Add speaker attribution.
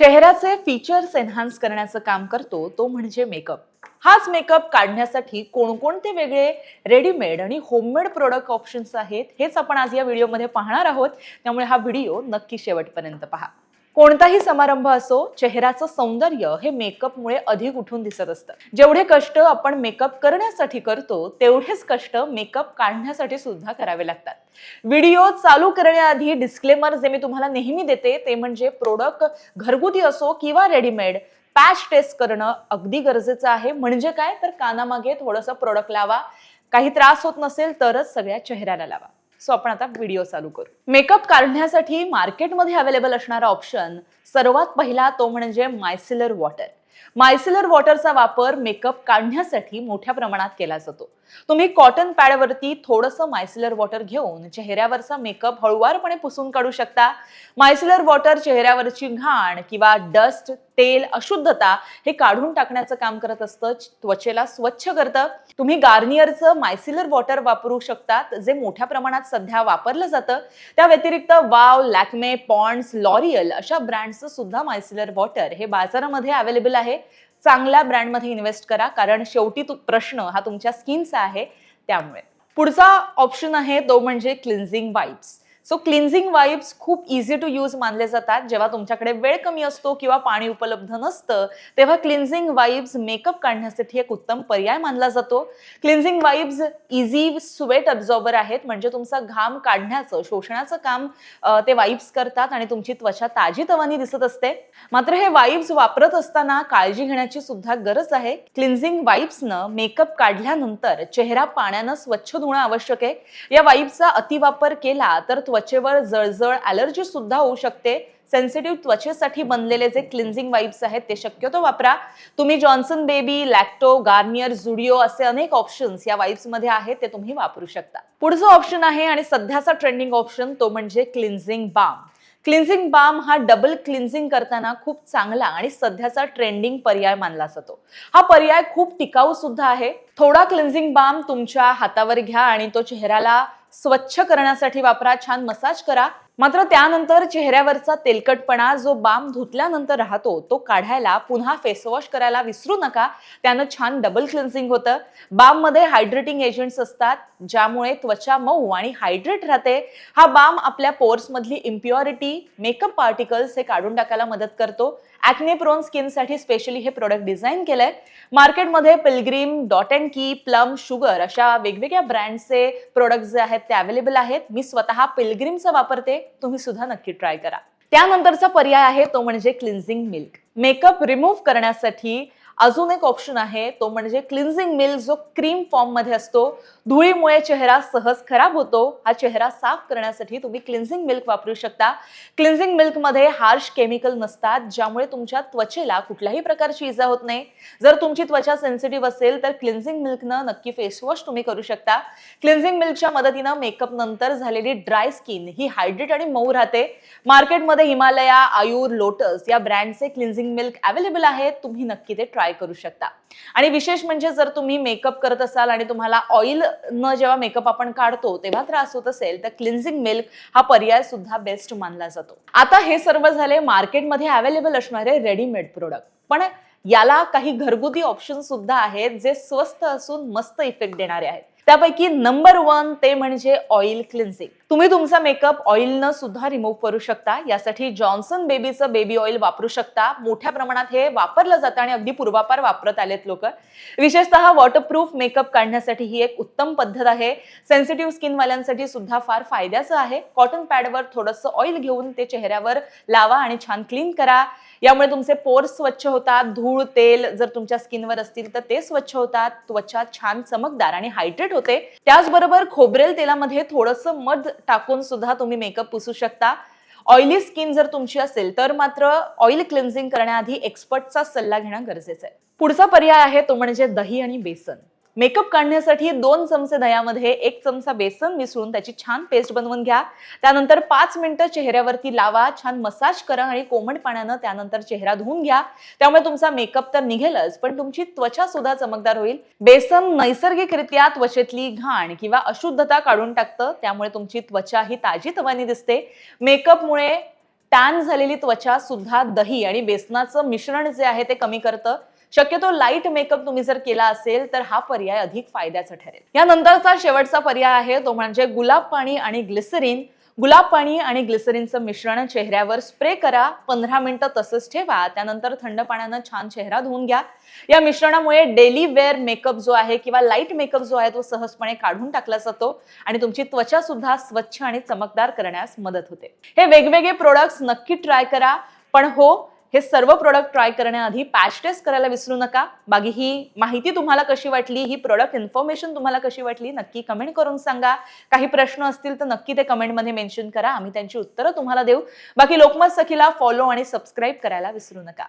Speaker 1: चेहऱ्याचे features enhance करण्याचं काम करतो तो म्हणजे मेकअप हाच मेकअप काढण्यासाठी कोणकोणते वेगळे रेडीमेड आणि होममेड प्रोडक्ट ऑप्शन्स आहेत हेच आपण आज या व्हिडिओमध्ये पाहणार आहोत. त्यामुळे हा व्हिडिओ नक्की शेवटपर्यंत पहा. कोणताही समारंभ असो चेहऱ्याचं सौंदर्य हे मेकअपमुळे अधिक उठून दिसत असतं. जेवढे कष्ट आपण मेकअप करण्यासाठी करतो तेवढेच कष्ट मेकअप काढण्यासाठी सुद्धा करावे लागतात. व्हिडिओ चालू करण्याआधी डिस्क्लेमर जे मी तुम्हाला नेहमी देते ते म्हणजे प्रोडक्ट घरगुती असो किंवा रेडीमेड पॅच टेस्ट करणं अगदी गरजेचं आहे. म्हणजे काय? तर कानामागे थोडंसं प्रोडक्ट लावा. काही त्रास होत नसेल तरच सगळ्या चेहऱ्याला लावा. सो आपण आता व्हिडिओ चालू करू. मेकअप काढण्यासाठी मार्केटमध्ये अवेलेबल असणारा ऑप्शन सर्वात पहिला तो म्हणजे मायसिलर वॉटर मायसिलर वॉटरचा वापर मेकअप काढण्यासाठी मोठ्या प्रमाणात केला जातो. तुम्ही कॉटन पॅडवरती थोडंसं मायसिलर वॉटर घेऊन चेहऱ्यावरचा मेकअप हळुवारपणे पुसून काढू शकता. मायसिलर वॉटर चेहऱ्यावरची घाण किंवा डस्ट तेल अशुद्धता हे काढून टाकण्याचं काम करत असतं त्वचेला स्वच्छ करतं. तुम्ही गार्नियरचं मायसिलर वॉटर वापरू शकतात जे मोठ्या प्रमाणात सध्या वापरलं जातं. त्या व्यतिरिक्त वाव लॅक्मे पॉन्ड्स लॉरियल अशा ब्रँडचं सुद्धा मायसिलर वॉटर हे बाजारामध्ये अवेलेबल आहे. चांगल्या ब्रँडमध्ये इन्व्हेस्ट करा. कारण शेवटी तू प्रश्न हा तुमच्या स्किनचा आहे. त्यामुळे. पुढचा ऑप्शन आहे तो म्हणजे cleansing wipes so cleansing wipes खूप इझी टू यूज मानले जातात. जेव्हा तुमच्याकडे वेळ कमी असतो किंवा पाणी उपलब्ध नसतं तेव्हा क्लिन्झिंग वाईब्स मेकअप काढण्यासाठी एक उत्तम पर्याय मानला जातो. Cleansing wipes easy sweat absorber आहेत. म्हणजे तुमचा घाम काढण्याचं शोषणाचं काम ते वाईब्स करतात आणि तुमची त्वचा ताजी तवानी दिसत असते. मात्र हे वाईब्स वापरत असताना काळजी घेण्याची सुद्धा गरज आहे. क्लिन्झिंग वाईब्सनं मेकअप काढल्यानंतर चेहरा पाण्यानं स्वच्छ धुणं आवश्यक आहे. या वाईब्सचा अतिवापर केला तर त्वचेवर जळजळ ॲलर्जी सुद्धा होऊ शकते. सेन्सिटिव्ह त्वचेसाठी बनलेले जे क्लिन्झिंग वाईप्स आहेत ते शक्यतो वापरा. तुम्ही Johnson baby Lacto Garnier Zudio असे अनेक ऑप्शन्स या वाईब्समध्ये आहेत ते तुम्ही वापरू शकता. पुढचं ऑप्शन आहे आणि सध्याचा ट्रेंडिंग ऑप्शन तो म्हणजे क्लिन्झिंग बाम क्लिन्झिंग बाम हा डबल क्लिन्झिंग करताना खूप चांगला आणि सध्याचा ट्रेंडिंग पर्याय मानला जातो. हा पर्याय खूप टिकाऊ सुद्धा आहे. थोडा क्लिन्झिंग बाम तुमच्या हातावर घ्या आणि तो चेहऱ्याला स्वच्छ करण्यासाठी वापरा छान मसाज करा. मात्र त्यानंतर चेहऱ्यावरचा तेलकटपणा जो बाम धुतल्यानंतर राहतो तो काढायला पुन्हा फेसवॉश करायला विसरू नका. त्यानं छान डबल क्लिन्सिंग होतं. बाममध्ये हायड्रेटिंग एजंट्स असतात ज्यामुळे त्वचा मऊ आणि हायड्रेट राहते. हा बाम आपल्या पोर्समधली इम्प्युरिटी मेकअप पार्टिकल्स हे काढून टाकायला मदत करतो. ॲक्ने प्रोन स्किनसाठी स्पेशली हे प्रोडक्ट डिझाईन केलंय. मार्केटमध्ये Pilgrim Dot and Key Plum Sugar अशा वेगवेगळ्या ब्रँडचे प्रोडक्ट जे आहेत ते अवेलेबल आहेत. मी स्वतः पिलग्रीमचं वापरते. तुम्ही सुद्धा नक्की ट्राय करा. त्यानंतरचा पर्याय आहे तो म्हणजे क्लिन्झिंग मिल्क. मेकअप रिमूव्ह करण्यासाठी अजून एक ऑप्शन आहे तो म्हणजे क्लिन्झिंग मिल्क जो क्रीम फॉर्ममध्ये असतो धुळीमुळे चेहरा सहज खराब होतो हा चेहरा साफ करण्यासाठी तुम्ही क्लिन्झिंग मिल्क वापरू शकता. क्लिन्झिंग मिल्कमध्ये हार्श केमिकल नसतात ज्यामुळे तुमच्या त्वचेला कुठल्याही प्रकारची इजा होत नाही. जर तुमची त्वचा सेन्सिटिव्ह असेल तर क्लिन्झिंग मिल्कनं नक्की फेसवॉश तुम्ही करू शकता. क्लिन्झिंग मिल्कच्या मदतीनं मेकअप नंतर झालेली ड्राय स्किन ही हायड्रेट आणि मऊ राहते. मार्केटमध्ये हिमालया आयुर लोटस या ब्रँडचे क्लिन्झिंग मिल्क अवेलेबल आहेत तुम्ही नक्की ते ट्राय करू शकता. आणि विशेष म्हणजे जर तुम्ही मेकअप करत असाल आणि तुम्हाला ऑइल न जेव्हा मेकअप आपण काढतो तेव्हा त्रास होत असेल तर क्लिन्झिंग मिल्क हा पर्याय सुद्धा बेस्ट मानला जातो. आता हे सर्व झाले मार्केटमध्ये अवेलेबल असणारे रेडीमेड प्रोडक्ट पण याला काही घरगुती ऑप्शन सुद्धा आहेत जे स्वस्त असून मस्त इफेक्ट देणारे आहेत. त्यापैकी नंबर वन ते म्हणजे ऑइल क्लिन्झिंग तुम्ही तुमचा मेकअप ऑइलनं सुद्धा रिमूव्ह करू शकता. यासाठी जॉन्सन बेबीचं बेबी ऑइल वापरू शकता. मोठ्या प्रमाणात हे वापरलं जातं आणि अगदी पूर्वापार वापरत आलेत लोक. विशेषतः वॉटरप्रूफ मेकअप काढण्यासाठी ही एक उत्तम पद्धत आहे. सेन्सिटिव्ह स्किनवाल्यांसाठी सुद्धा फार फायद्याचं आहे. कॉटन पॅडवर थोडंसं ऑइल घेऊन ते चेहऱ्यावर लावा आणि छान क्लीन करा. यामुळे तुमचे पोर्स स्वच्छ होतात. धूळ तेल जर तुमच्या स्किनवर असतील तर ते स्वच्छ होतात. त्वचा छान चमकदार आणि हायड्रेट होते. त्याचबरोबर खोबरेल तेलामध्ये थोडंसं मध टाकून सुद्धा तुम्ही मेकअप पुसू शकता. ऑइली स्किन जर तुमची असेल तर मात्र ऑइल क्लिन्झिंग करण्याआधी एक्सपर्टचा सल्ला घेणं गरजेचं आहे. पुढचा पर्याय आहे तो म्हणजे दही आणि बेसन. मेकअप काढण्यासाठी दोन चमचे दह्यामध्ये एक चमचा बेसन मिसळून त्याची छान पेस्ट बनवून घ्या. त्यानंतर पाच मिनिटं चेहऱ्यावरती लावा छान मसाज करा आणि कोमट पाण्यानं त्यानंतर चेहरा धुवून घ्या. त्यामुळे तुमचा मेकअप तर निघेलच पण तुमची त्वचा सुद्धा चमकदार होईल. बेसन नैसर्गिकरित्या त्वचेतली घाण किंवा अशुद्धता काढून टाकतं त्यामुळे तुमची त्वचा ही ताजी तवानी दिसते. मेकअपमुळे टॅन झालेली त्वचा सुद्धा दही आणि बेसनाचं मिश्रण जे आहे ते कमी करतं. शक्यतो लाइट मेकअप तुम्ही जर केला असेल तर हा पर्याय अधिक फायद्याचा ठरेल. यानंतरचा शेवटचा पर्याय आहे तो म्हणजे गुलाब पाणी आणि ग्लिसरीन गुलाब पाणी आणि ग्लिसरीनचं मिश्रण चेहऱ्यावर स्प्रे करा पंधरा मिनिटं तसंच ठेवा त्यानंतर थंड पाण्यानं छान चेहरा धुवून घ्या. या मिश्रणामुळे डेली वेअर मेकअप जो आहे किंवा लाइट मेकअप जो आहे तो सहजपणे काढून टाकला जातो आणि तुमची त्वचा सुद्धा स्वच्छ आणि चमकदार करण्यास मदत होते. हे वेगवेगळे प्रोडक्ट्स नक्की ट्राय करा. पण हो हे सर्व प्रोडक्ट ट्राय करण्याआधी पॅच टेस्ट करायला विसरू नका. बाकी ही माहिती तुम्हाला कशी वाटली ही प्रोडक्ट इन्फॉर्मेशन तुम्हाला कशी वाटली नक्की कमेंट करून सांगा. काही प्रश्न असतील तर नक्की ते कमेंटमध्ये मेन्शन करा. आम्ही त्यांची उत्तरं तुम्हाला देऊ. बाकी लोकमत सखीला फॉलो आणि सबस्क्राईब करायला विसरू नका.